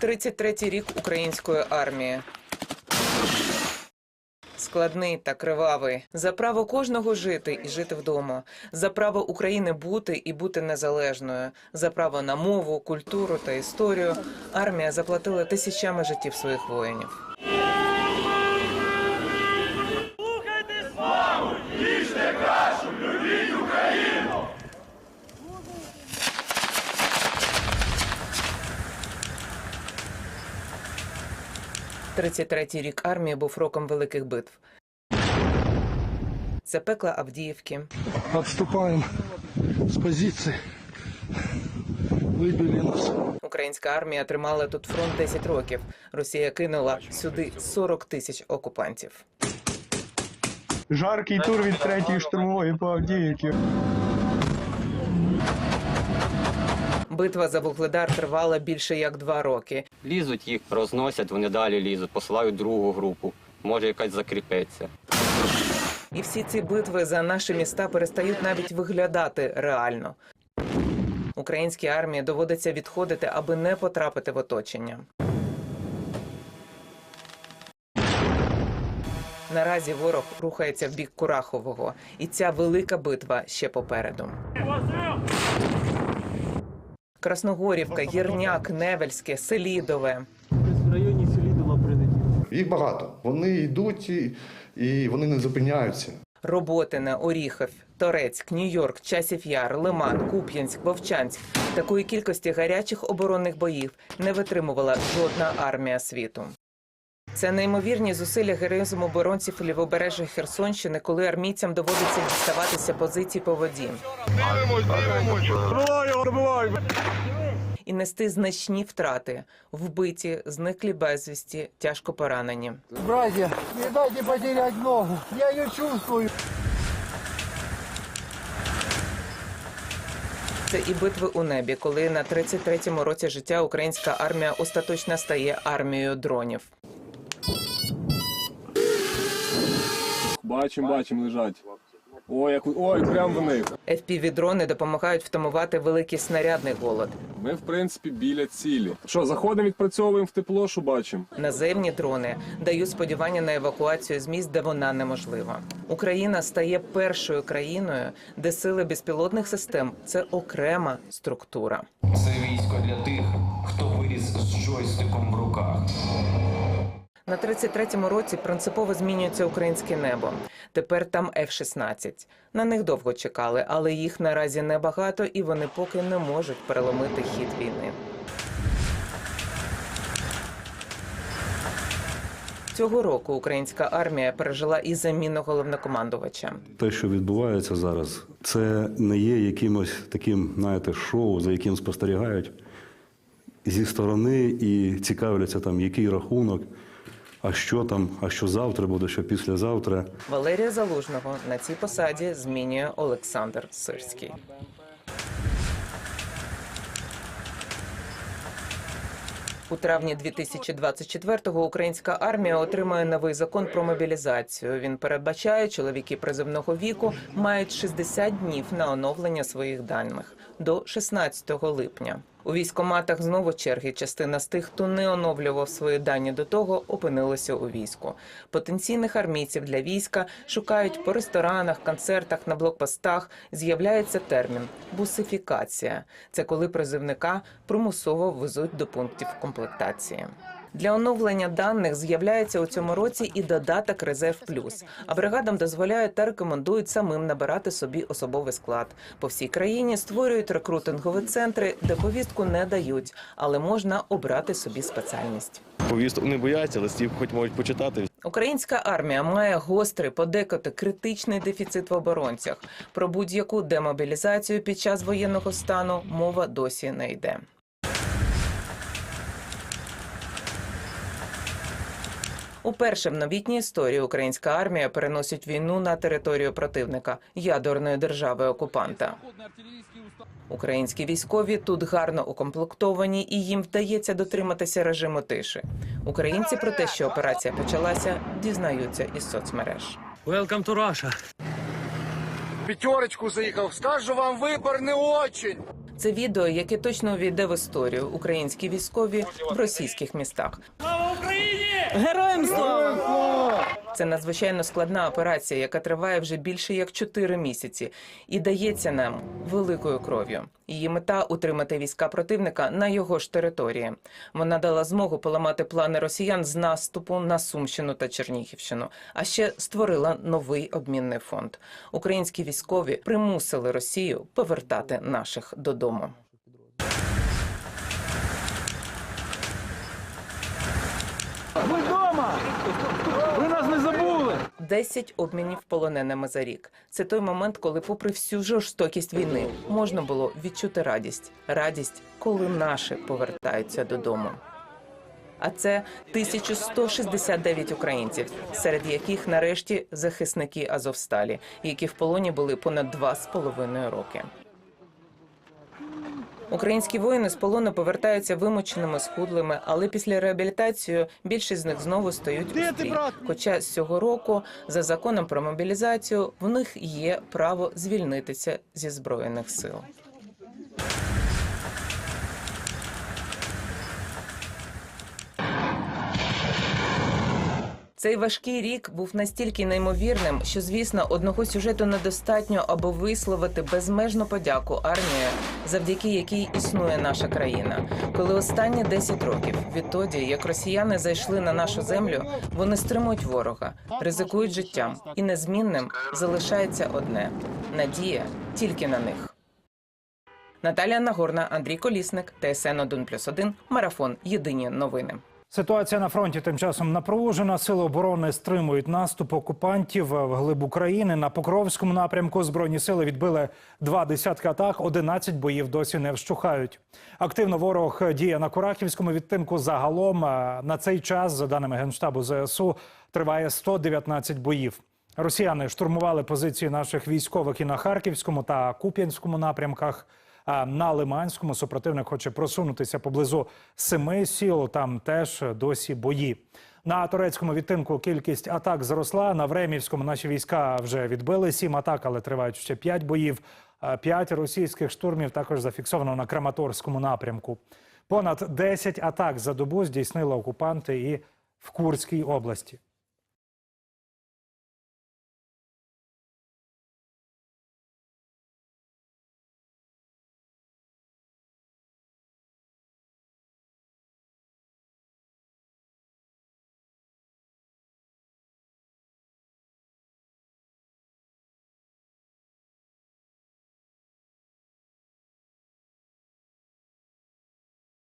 33-й рік української армії. Складний та кривавий за право кожного жити і жити вдома, за право України бути і бути незалежною, за право на мову, культуру та історію. Армія заплатила тисячами життів своїх воїнів. Тридцять третій рік армії був роком великих битв. Це пекла Авдіївки, Отступаем с позиции. Выбили нас. Українська армія тримала тут фронт 10 років. Росія кинула сюди 40 тисяч окупантів. Жаркий тур від третьої штурмової по Авдіївці. Битва за вугледар тривала більше як два роки. Лізуть їх, розносять, вони далі лізуть, посилають другу групу. Може якась закріпиться. І всі ці битви за наші міста перестають навіть виглядати реально. Українській армії доводиться відходити, аби не потрапити в оточення. Наразі ворог рухається в бік Курахового, і ця велика битва ще попереду. Красногорівка, Єрняк, Невельське, Селідове. В районі Селідова прилетіло. Їх багато. Вони йдуть і, і вони не зупиняються. Роботине, Оріхов, Торецьк, Нью-Йорк, Часів Яр, Лиман, Куп'янськ, Вовчанськ. Такої кількості гарячих оборонних боїв не витримувала жодна армія світу. Це неймовірні зусилля героїзму оборонців лівобережжя Херсонщини, коли армійцям доводиться діставатися позицій по воді і нести значні втрати, вбиті, зниклі безвісті, тяжко поранені. Братья, не дайте потерять ногу. Я ее чувствую. Це і битви у небі, коли на 33-му році життя українська армія остаточно стає армією дронів. Бачим, бачим, лежать. Ой, як ой, прям в них. FPV-дрони допомагають втамувати великий снарядний голод. Ми, в принципі, біля цілі. Що, заходимо, відпрацьовуємо в тепло, що бачимо? Наземні дрони дають сподівання на евакуацію з місць, де вона неможлива. Україна стає першою країною, де сили безпілотних систем це окрема структура. Це військо для тих, хто виріс з джойстиком в руках. На 33-му році принципово змінюється українське небо. Тепер там F-16. На них довго чекали, але їх наразі небагато, і вони поки не можуть переломити хід війни. Цього року українська армія пережила і заміну головнокомандувача. Те, що відбувається зараз, це не є якимось таким, знаєте, шоу, за яким спостерігають зі сторони і цікавляться там, який рахунок, а що там, а що завтра буде, що післязавтра. Валерія Залужного на цій посаді змінює Олександр Сирський. У травні 2024-го українська армія отримує новий закон про мобілізацію. Він передбачає, чоловіки призивного віку мають 60 днів на оновлення своїх даних до 16 липня. У військоматах знову черги. Частина з тих, хто не оновлював свої дані до того, опинилися у війську. Потенційних армійців для війська шукають по ресторанах, концертах, на блокпостах. З'являється термін бусифікація. Це коли призивника примусово везуть до пунктів комплектації. Для оновлення даних з'являється у цьому році і додаток Резерв Плюс. А бригадам дозволяють та рекомендують самим набирати собі особовий склад. По всій країні створюють рекрутингові центри, де повістку не дають, але можна обрати собі спеціальність. Повісток не бояться, листів хоч можуть почитати. Українська армія має гострий, подекоти критичний дефіцит в оборонцях. Про будь-яку демобілізацію під час воєнного стану мова досі не йде. Уперше в новітній історії українська армія переносить війну на територію противника ядерної держави окупанта. Українські військові тут гарно укомплектовані, і їм вдається дотриматися режиму тиші. Українці про те, що операція почалася, дізнаються із соцмереж. Welcome to Russia. Пятерочку заїхав. Скажу вам, вибор не очень. Це відео, яке точно увійде в історію українські військові в російських містах. Україні Героям слава! Це надзвичайно складна операція, яка триває вже більше як чотири місяці, і дається нам великою кров'ю. Її мета утримати війська противника на його ж території. Вона дала змогу поламати плани росіян з наступу на Сумщину та Чернігівщину, а ще створила новий обмінний фонд. Українські військові примусили Росію повертати наших додому. Ви вдома! Ви нас не забули! 10 обмінів полоненими за рік. Це той момент, коли, попри всю жорстокість війни, можна було відчути радість. Радість, коли наші повертаються додому. А це 1169 українців, серед яких нарешті захисники Азовсталі, які в полоні були понад два з половиною роки. Українські воїни з полону повертаються вимученими, схудлими, але після реабілітації більшість з них знову стають у стрій. Хоча з цього року, за законом про мобілізацію, в них є право звільнитися зі збройних сил. Цей важкий рік був настільки неймовірним, що, звісно, одного сюжету недостатньо, аби висловити безмежну подяку армії, завдяки якій існує наша країна. Коли останні 10 років відтоді, як росіяни зайшли на нашу землю, вони стримують ворога, ризикують життям, і незмінним залишається одне надія тільки на них. Наталія Нагорна, Андрій Колісник, ТСН 1+,1, Марафон. Єдині новини. Ситуація на фронті тим часом напружена. Сили оборони стримують наступ окупантів в глиб України. На Покровському напрямку збройні сили відбили два десятки атак. 11 боїв досі не вщухають. Активно ворог діє на Курахівському відтинку. Загалом е, на цей час, за даними генштабу ЗСУ, триває 119 боїв. Росіяни штурмували позиції наших військових і на Харківському та Куп'янському напрямках. На Лиманському супротивник хоче просунутися поблизу семи сіл. Там теж досі бої. На турецькому відтинку кількість атак зросла. На Времівському наші війська вже відбили сім атак, але тривають ще п'ять боїв. П'ять російських штурмів також зафіксовано на Краматорському напрямку. Понад 10 атак за добу здійснили окупанти і в Курській області.